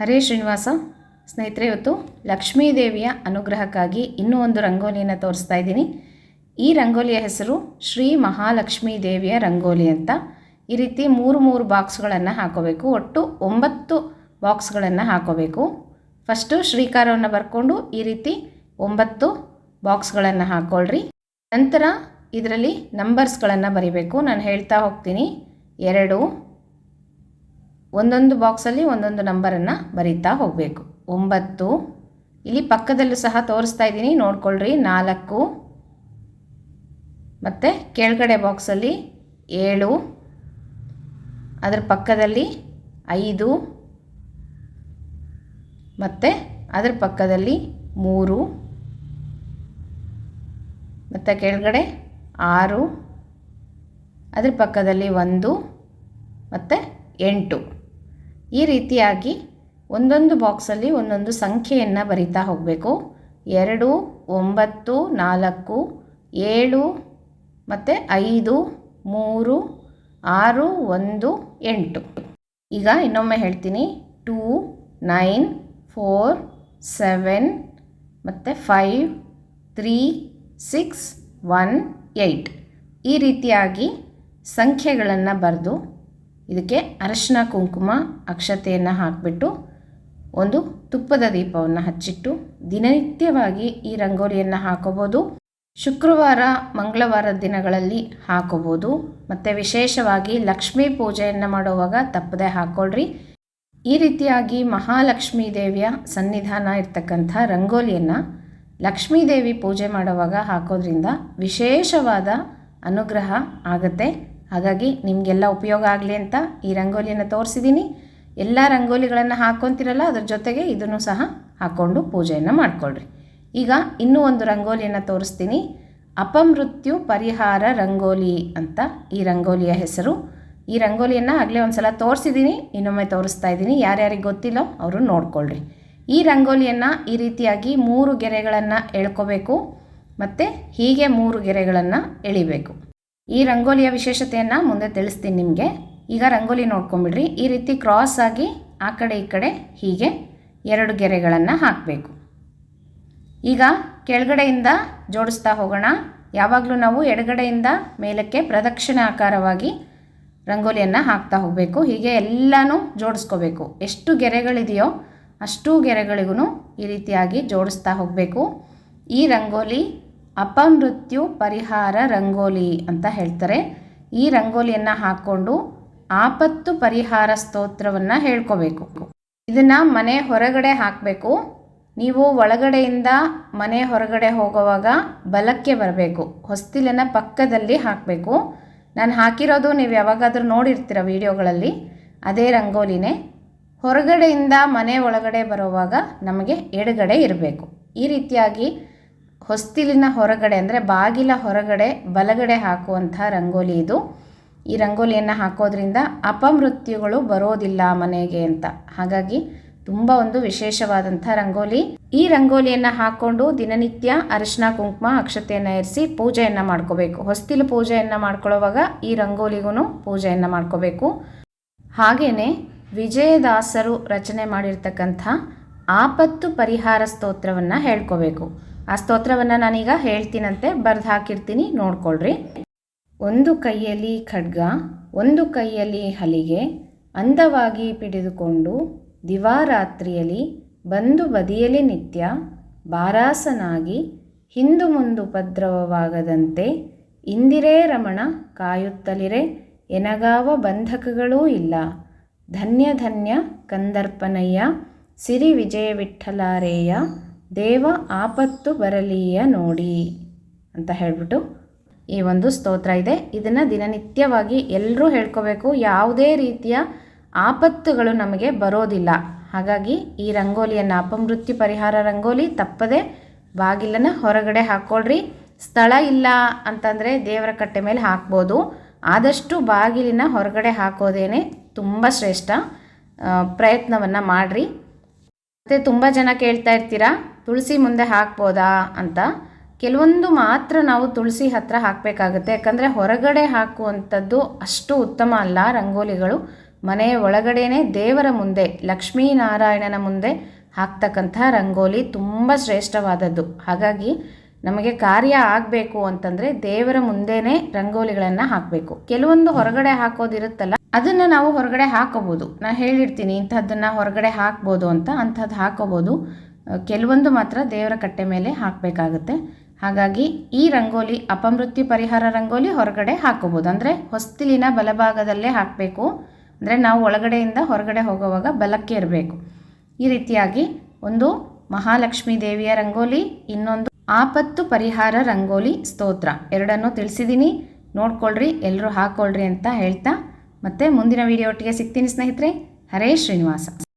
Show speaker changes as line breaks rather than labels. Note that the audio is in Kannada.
ಹರೇ ಶ್ರೀನಿವಾಸ. ಸ್ನೇಹಿತರೆ, ಇವತ್ತು ಲಕ್ಷ್ಮೀ ದೇವಿಯ ಅನುಗ್ರಹಕ್ಕಾಗಿ ಇನ್ನೂ ಒಂದು ರಂಗೋಲಿಯನ್ನು ತೋರಿಸ್ತಾ ಇದ್ದೀನಿ. ಈ ರಂಗೋಲಿಯ ಹೆಸರು ಶ್ರೀ ಮಹಾಲಕ್ಷ್ಮೀ ದೇವಿಯ ರಂಗೋಲಿ ಅಂತ. ಈ ರೀತಿ ಮೂರು ಮೂರು ಬಾಕ್ಸ್ಗಳನ್ನು ಹಾಕೋಬೇಕು. ಒಟ್ಟು ಒಂಬತ್ತು ಬಾಕ್ಸ್ಗಳನ್ನು ಹಾಕೋಬೇಕು. ಫಸ್ಟು ಶ್ರೀಕಾರವನ್ನು ಬರ್ಕೊಂಡು ಈ ರೀತಿ ಒಂಬತ್ತು ಬಾಕ್ಸ್ಗಳನ್ನು ಹಾಕ್ಕೊಳ್ರಿ ನಂತರ ಇದರಲ್ಲಿ ನಂಬರ್ಸ್ಗಳನ್ನು ಬರಿಬೇಕು. ನಾನು ಹೇಳ್ತಾ ಹೋಗ್ತೀನಿ. ಎರಡು ಒಂದೊಂದು ಬಾಕ್ಸಲ್ಲಿ ಒಂದೊಂದು ನಂಬರನ್ನು ಬರೀತಾ ಹೋಗಬೇಕು. ಒಂಬತ್ತು. ಇಲ್ಲಿ ಪಕ್ಕದಲ್ಲೂ ಸಹ ತೋರಿಸ್ತಾ ಇದ್ದೀನಿ. ನೋಡ್ಕೊಳ್ರಿ. ನಾಲ್ಕು. ಮತ್ತು ಕೆಳಗಡೆ ಬಾಕ್ಸಲ್ಲಿ ಏಳು. ಅದರ ಪಕ್ಕದಲ್ಲಿ ಐದು. ಮತ್ತು ಅದರ ಪಕ್ಕದಲ್ಲಿ ಮೂರು. ಮತ್ತು ಕೆಳಗಡೆ ಆರು. ಅದರ ಪಕ್ಕದಲ್ಲಿ ಒಂದು. ಮತ್ತು ಎಂಟು. ಈ ರೀತಿಯಾಗಿ ಒಂದೊಂದು ಬಾಕ್ಸಲ್ಲಿ ಒಂದೊಂದು ಸಂಖ್ಯೆಯನ್ನು ಬರಿತಾ ಹೋಗಬೇಕು. ಎರಡು, ಒಂಬತ್ತು, ನಾಲ್ಕು, ಏಳು, ಮತ್ತು ಐದು, ಮೂರು, ಆರು, ಒಂದು, ಎಂಟು. ಈಗ ಇನ್ನೊಮ್ಮೆ ಹೇಳ್ತೀನಿ. ಟೂ, ನೈನ್, ಫೋರ್, ಸೆವೆನ್, ಮತ್ತು five, three, six, one, eight. ಈ ರೀತಿಯಾಗಿ ಸಂಖ್ಯೆಗಳನ್ನು ಬರೆದು ಇದಕ್ಕೆ ಅರಶಿನ, ಕುಂಕುಮ, ಅಕ್ಷತೆಯನ್ನು ಹಾಕಿಬಿಟ್ಟು ಒಂದು ತುಪ್ಪದ ದೀಪವನ್ನು ಹಚ್ಚಿಟ್ಟು ದಿನನಿತ್ಯವಾಗಿ ಈ ರಂಗೋಲಿಯನ್ನು ಹಾಕೋಬೋದು. ಶುಕ್ರವಾರ, ಮಂಗಳವಾರ ದಿನಗಳಲ್ಲಿ ಹಾಕೋಬೋದು. ಮತ್ತು ವಿಶೇಷವಾಗಿ ಲಕ್ಷ್ಮೀ ಪೂಜೆಯನ್ನು ಮಾಡುವಾಗ ತಪ್ಪದೆ ಹಾಕೊಳ್ಳ್ರಿ ಈ ರೀತಿಯಾಗಿ ಮಹಾಲಕ್ಷ್ಮೀ ದೇವಿಯ ಸನ್ನಿಧಾನ ಇರ್ತಕ್ಕಂಥ ರಂಗೋಲಿಯನ್ನು ಲಕ್ಷ್ಮೀ ದೇವಿ ಪೂಜೆ ಮಾಡುವಾಗ ಹಾಕೋದ್ರಿಂದ ವಿಶೇಷವಾದ ಅನುಗ್ರಹ ಆಗುತ್ತೆ. ಹಾಗಾಗಿ ನಿಮಗೆಲ್ಲ ಉಪಯೋಗ ಆಗಲಿ ಅಂತ ಈ ರಂಗೋಲಿಯನ್ನು ತೋರಿಸಿದ್ದೀನಿ. ಎಲ್ಲ ರಂಗೋಲಿಗಳನ್ನು ಹಾಕ್ಕೊತಿರಲ್ಲ ಅದ್ರ ಜೊತೆಗೆ ಇದನ್ನು ಸಹ ಹಾಕ್ಕೊಂಡು ಪೂಜೆಯನ್ನು ಮಾಡಿಕೊಳ್ಳ್ರಿ ಈಗ ಇನ್ನೂ ಒಂದು ರಂಗೋಲಿಯನ್ನು ತೋರಿಸ್ತೀನಿ. ಅಪಮೃತ್ಯು ಪರಿಹಾರ ರಂಗೋಲಿ ಅಂತ ಈ ರಂಗೋಲಿಯ ಹೆಸರು. ಈ ರಂಗೋಲಿಯನ್ನು ಆಗಲೇ ಒಂದು ಸಲ ತೋರಿಸಿದ್ದೀನಿ, ಇನ್ನೊಮ್ಮೆ ತೋರಿಸ್ತಾ ಇದ್ದೀನಿ. ಯಾರ್ಯಾರಿಗೆ ಗೊತ್ತಿಲ್ಲೋ ಅವರು ನೋಡ್ಕೊಳ್ರಿ. ಈ ರಂಗೋಲಿಯನ್ನು ಈ ರೀತಿಯಾಗಿ ಮೂರು ಗೆರೆಗಳನ್ನು ಎಳ್ಕೋಬೇಕು, ಮತ್ತು ಹೀಗೆ ಮೂರು ಗೆರೆಗಳನ್ನು ಎಳಿಬೇಕು. ಈ ರಂಗೋಲಿಯ ವಿಶೇಷತೆಯನ್ನು ಮುಂದೆ ತಿಳಿಸ್ತೀನಿ ನಿಮಗೆ. ಈಗ ರಂಗೋಲಿ ನೋಡ್ಕೊಂಬಿಡ್ರಿ. ಈ ರೀತಿ ಕ್ರಾಸ್ ಆಗಿ ಆ ಕಡೆ ಈ ಕಡೆ ಹೀಗೆ ಎರಡು ಗೆರೆಗಳನ್ನು ಹಾಕಬೇಕು. ಈಗ ಕೆಳಗಡೆಯಿಂದ ಜೋಡಿಸ್ತಾ ಹೋಗೋಣ. ಯಾವಾಗಲೂ ನಾವು ಎಡಗಡೆಯಿಂದ ಮೇಲಕ್ಕೆ ಪ್ರದಕ್ಷಿಣಾಕಾರವಾಗಿ ರಂಗೋಲಿಯನ್ನು ಹಾಕ್ತಾ ಹೋಗಬೇಕು. ಹೀಗೆ ಎಲ್ಲನೂ ಜೋಡಿಸ್ಕೋಬೇಕು. ಎಷ್ಟು ಗೆರೆಗಳಿದೆಯೋ ಅಷ್ಟು ಗೆರೆಗಳಿಗೂ ಈ ರೀತಿಯಾಗಿ ಜೋಡಿಸ್ತಾ ಹೋಗಬೇಕು. ಈ ರಂಗೋಲಿ ಅಪಮೃತ್ಯು ಪರಿಹಾರ ರಂಗೋಲಿ ಅಂತ ಹೇಳ್ತಾರೆ. ಈ ರಂಗೋಲಿಯನ್ನು ಹಾಕ್ಕೊಂಡು ಆಪತ್ತು ಪರಿಹಾರ ಸ್ತೋತ್ರವನ್ನು ಹೇಳ್ಕೋಬೇಕು. ಇದನ್ನು ಮನೆ ಹೊರಗಡೆ ಹಾಕಬೇಕು. ನೀವು ಒಳಗಡೆಯಿಂದ ಮನೆ ಹೊರಗಡೆ ಹೋಗುವಾಗ ಬಲಕ್ಕೆ ಬರಬೇಕು. ಹೊಸ್ತಿಲನ ಪಕ್ಕದಲ್ಲಿ ಹಾಕಬೇಕು. ನಾನು ಹಾಕಿರೋದು ನೀವು ಯಾವಾಗಾದರೂ ನೋಡಿರ್ತೀರ ವಿಡಿಯೋಗಳಲ್ಲಿ. ಅದೇ ರಂಗೋಲಿನೇ. ಹೊರಗಡೆಯಿಂದ ಮನೆ ಒಳಗಡೆ ಬರುವಾಗ ನಮಗೆ ಎಡಗಡೆ ಇರಬೇಕು. ಈ ರೀತಿಯಾಗಿ ಹೊಸ್ತಿಲಿನ ಹೊರಗಡೆ ಅಂದರೆ ಬಾಗಿಲ ಹೊರಗಡೆ ಬಲಗಡೆ ಹಾಕುವಂಥ ರಂಗೋಲಿ ಇದು. ಈ ರಂಗೋಲಿಯನ್ನು ಹಾಕೋದ್ರಿಂದ ಅಪಮೃತ್ಯುಗಳು ಬರೋದಿಲ್ಲ ಮನೆಗೆ ಅಂತ. ಹಾಗಾಗಿ ತುಂಬ ಒಂದು ವಿಶೇಷವಾದಂಥ ರಂಗೋಲಿ. ಈ ರಂಗೋಲಿಯನ್ನು ಹಾಕ್ಕೊಂಡು ದಿನನಿತ್ಯ ಅರಿಶಿನ ಕುಂಕುಮ, ಅಕ್ಷತೆಯನ್ನು ಇರಿಸಿ ಪೂಜೆಯನ್ನು ಮಾಡ್ಕೋಬೇಕು. ಹೊಸ್ತಿಲು ಪೂಜೆಯನ್ನು ಮಾಡ್ಕೊಳ್ಳೋವಾಗ ಈ ರಂಗೋಲಿಗೂ ಪೂಜೆಯನ್ನು ಮಾಡ್ಕೋಬೇಕು. ಹಾಗೆಯೇ ವಿಜಯದಾಸರು ರಚನೆ ಮಾಡಿರ್ತಕ್ಕಂಥ ಆಪತ್ತು ಪರಿಹಾರ ಸ್ತೋತ್ರವನ್ನು ಹೇಳ್ಕೋಬೇಕು. ಆ ಸ್ತೋತ್ರವನ್ನು ನಾನೀಗ ಹೇಳ್ತೀನಂತೆ, ಬರೆದು ಹಾಕಿರ್ತೀನಿ, ನೋಡ್ಕೊಳ್ರಿ. ಒಂದು ಕೈಯಲ್ಲಿ ಖಡ್ಗ, ಒಂದು ಕೈಯಲ್ಲಿ ಹಲಿಗೆ, ಅಂದವಾಗಿ ಪಿಡಿದುಕೊಂಡು ದಿವಾರಾತ್ರಿಯಲ್ಲಿ ಬಂದು ಬದಿಯಲ್ಲಿ ನಿತ್ಯ ಬಾರಾಸನಾಗಿ ಹಿಂದು ಮುಂದು ಉಪದ್ರವವಾಗದಂತೆ ಇಂದಿರೇ ರಮಣ ಕಾಯುತ್ತಲಿರೆ, ಎನಗಾವ ಬಂಧಕಗಳೂ ಇಲ್ಲ. ಧನ್ಯ ಧನ್ಯ ಕಂದರ್ಪನಯ್ಯ, ಸಿರಿ ವಿಜಯ ವಿಠಲಾರೇಯ ದೇವ ಆಪತ್ತು ಬರಲಿಯ ನೋಡಿ ಅಂತ ಹೇಳಿಬಿಟ್ಟು ಈ ಒಂದು ಸ್ತೋತ್ರ ಇದೆ. ಇದನ್ನು ದಿನನಿತ್ಯವಾಗಿ ಎಲ್ಲರೂ ಹೇಳ್ಕೋಬೇಕು. ಯಾವುದೇ ರೀತಿಯ ಆಪತ್ತುಗಳು ನಮಗೆ ಬರೋದಿಲ್ಲ. ಹಾಗಾಗಿ ಈ ರಂಗೋಲಿಯನ್ನು ಅಪಮೃತ್ಯು ಪರಿಹಾರ ರಂಗೋಲಿ ತಪ್ಪದೆ ಬಾಗಿಲನ್ನು ಹೊರಗಡೆ ಹಾಕ್ಕೊಳ್ರಿ ಸ್ಥಳ ಇಲ್ಲ ಅಂತಂದರೆ ದೇವರ ಕಟ್ಟೆ ಮೇಲೆ ಹಾಕ್ಬೋದು. ಆದಷ್ಟು ಬಾಗಿಲಿನ ಹೊರಗಡೆ ಹಾಕೋದೇನೆ ತುಂಬ ಶ್ರೇಷ್ಠ ಪ್ರಯತ್ನವನ್ನು ಮಾಡಿರಿ. ಮತ್ತು ತುಂಬ ಜನ ಕೇಳ್ತಾ ಇರ್ತೀರಾ? ತುಳಸಿ ಮುಂದೆ ಹಾಕ್ಬೋದಾ ಅಂತ ಕೆಲವೊಂದು ಮಾತ್ರ ನಾವು ತುಳಸಿ ಹತ್ತಿರ ಹಾಕಬೇಕಾಗುತ್ತೆ. ಯಾಕಂದರೆ ಹೊರಗಡೆ ಹಾಕುವಂಥದ್ದು ಅಷ್ಟು ಉತ್ತಮ ಅಲ್ಲ ರಂಗೋಲಿಗಳು. ಮನೆಯ ಒಳಗಡೆನೇ ದೇವರ ಮುಂದೆ, ಲಕ್ಷ್ಮೀನಾರಾಯಣನ ಮುಂದೆ ಹಾಕ್ತಕ್ಕಂಥ ರಂಗೋಲಿ ತುಂಬ ಶ್ರೇಷ್ಠವಾದದ್ದು. ಹಾಗಾಗಿ ನಮಗೆ ಕಾರ್ಯ ಆಗಬೇಕು ಅಂತಂದರೆ ದೇವರ ಮುಂದೆನೇ ರಂಗೋಲಿಗಳನ್ನು ಹಾಕಬೇಕು. ಕೆಲವೊಂದು ಹೊರಗಡೆ ಹಾಕೋದಿರುತ್ತಲ್ಲ, ಅದನ್ನು ನಾವು ಹೊರಗಡೆ ಹಾಕೋಬೋದು. ನಾನು ಹೇಳಿರ್ತೀನಿ, ಇಂಥದ್ದನ್ನು ಹೊರಗಡೆ ಹಾಕ್ಬೋದು ಅಂತ, ಅಂಥದ್ದು ಹಾಕೋಬೋದು. ಕೆಲವೊಂದು ಮಾತ್ರ ದೇವರ ಕಟ್ಟೆ ಮೇಲೆ ಹಾಕಬೇಕಾಗುತ್ತೆ. ಹಾಗಾಗಿ ಈ ರಂಗೋಲಿ ಅಪಮೃತ್ಯು ಪರಿಹಾರ ರಂಗೋಲಿ ಹೊರಗಡೆ ಹಾಕೋಬೋದು. ಅಂದರೆ ಹೊಸ್ತಿಲಿನ ಬಲಭಾಗದಲ್ಲೇ ಹಾಕಬೇಕು. ಅಂದರೆ ನಾವು ಒಳಗಡೆಯಿಂದ ಹೊರಗಡೆ ಹೋಗುವಾಗ ಬಲಕ್ಕೆ ಇರಬೇಕು. ಈ ರೀತಿಯಾಗಿ ಒಂದು ಮಹಾಲಕ್ಷ್ಮೀ ದೇವಿಯ ರಂಗೋಲಿ, ಇನ್ನೊಂದು ಆಪತ್ತು ಪರಿಹಾರ ರಂಗೋಲಿ ಸ್ತೋತ್ರ. ಎರಡನ್ನೂ ತಿಳಿಸಿದ್ದೀನಿ ನೋಡ್ಕೊಳ್ರಿ ಎಲ್ಲರೂ ಹಾಕ್ಕೊಳ್ರಿ ಅಂತ ಹೇಳ್ತಾ ಮತ್ತೆ ಮುಂದಿನ ವಿಡಿಯೋ ಒಟ್ಟಿಗೆ ಸಿಗ್ತೀನಿ ಸ್ನೇಹಿತರೆ. ಹರೇ ಶ್ರೀನಿವಾಸ.